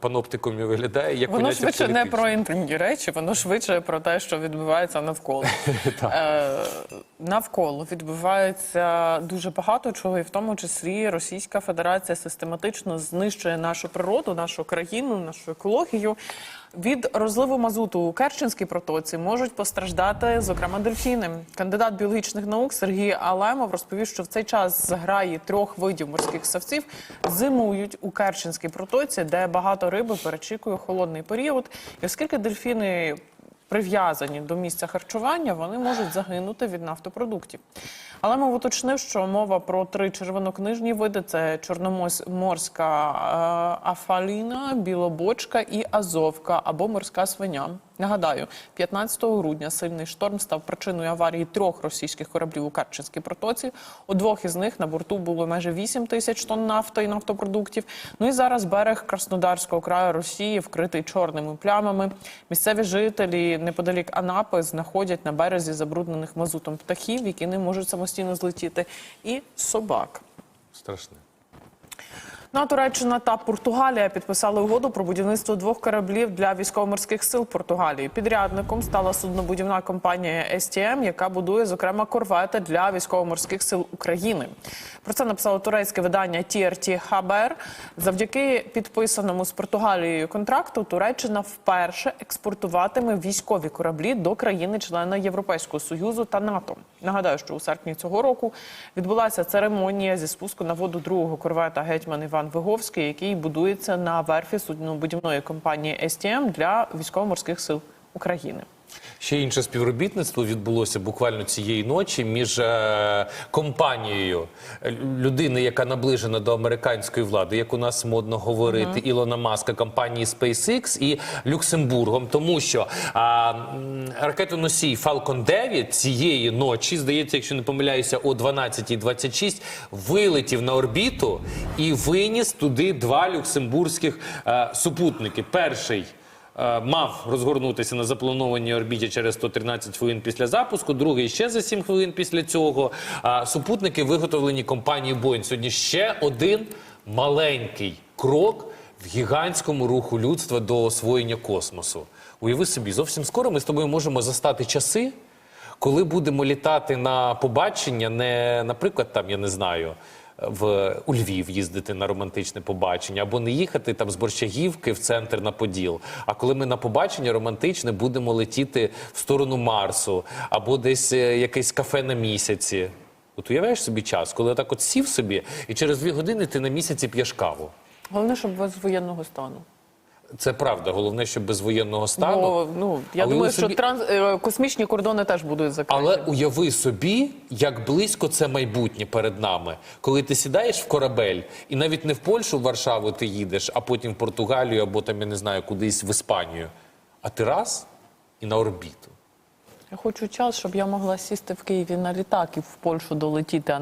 паноптикумі виглядає як Воно швидше не про інтимні речі, воно швидше про те, що відбувається навколо. Е, навколо відбувається дуже багато чого, і в тому числі Російська Федерація систематично знищує нашу природу, нашу країну, нашу екологію. Від розливу мазуту у Керченській протоці можуть постраждати, зокрема, дельфіни. Кандидат біологічних наук Сергій Алемов розповів, що в цей час зграї трьох видів морських савців зимують у Керченській протоці, де багато риби перечікує холодний період. І оскільки дельфіни прив'язані до місця харчування, вони можуть загинути від нафтопродуктів. Але ми уточнив, що мова про три червонокнижні види: це чорноморська е, афаліна, білобочка і азовка або морська свиня. Нагадаю, 15 грудня сильний шторм став причиною аварії трьох російських кораблів у Керченській протоці. У двох із них на борту було майже 8 тисяч тонн нафти і нафтопродуктів. Ну і зараз берег Краснодарського краю Росії вкритий чорними плямами. Місцеві жителі неподалік Анапи знаходять на березі забруднених мазутом птахів, які не можуть самостійно злетіти, і собак. Страшне. Ну, а Туреччина та Португалія підписали угоду про будівництво двох кораблів для військово-морських сил Португалії. Підрядником стала суднобудівна компанія STM, яка будує зокрема корвети для військово-морських сил України. Про це написало турецьке видання TRT Хабер. Завдяки підписаному з Португалією контракту Туреччина вперше експортуватиме військові кораблі до країни-члена Європейського союзу та НАТО. Нагадаю, що у серпні цього року відбулася церемонія зі спуску на воду другого корвета гетьман Іван Виговський, який будується на верфі суднобудівної компанії СТМ для військово-морських сил України. Ще інше співробітництво відбулося буквально цієї ночі між е, компанією е, людини, яка наближена до американської влади, як у нас модно говорити, Ілона Маска, компанії SpaceX і Люксембургом, тому що м, ракетоносій Falcon 9 цієї ночі, здається, якщо не помиляюся, о 12.26 вилетів на орбіту і виніс туди два люксембурзьких е, супутники. Перший е, мав розгорнутися на запланованій орбіті через 113 хвилин після запуску, другий ще за 7 хвилин після цього. Супутники виготовлені компанією Boeing. Сьогодні ще один маленький крок в гігантському руху людства до освоєння космосу. Уяви собі, зовсім скоро ми з тобою можемо застати часи, коли будемо літати на побачення, не, наприклад, там, я не знаю, в у Львів їздити на романтичне побачення, або не їхати там з Борщагівки в центр на Поділ. А коли ми на побачення романтичне будемо летіти в сторону Марсу, або десь е, якесь кафе на місяці. От уявляєш собі час, коли так от сів собі, і через дві години ти на місяці п'єш каву. Головне, щоб без воєнного стану. Це правда. Головне, що без воєнного стану. Бо ну я Але думаю, ви що транс е, космічні кордони теж будуть закриті. Але уяви собі, як близько це майбутнє перед нами, коли ти сідаєш в корабель, і навіть не в Польщу, в Варшаву ти їдеш, а потім в Португалію або там я не знаю, кудись в Іспанію. А ти раз і на орбіту. Я хочу час, щоб я могла сісти в Києві на літак і в Польщу долетіти, а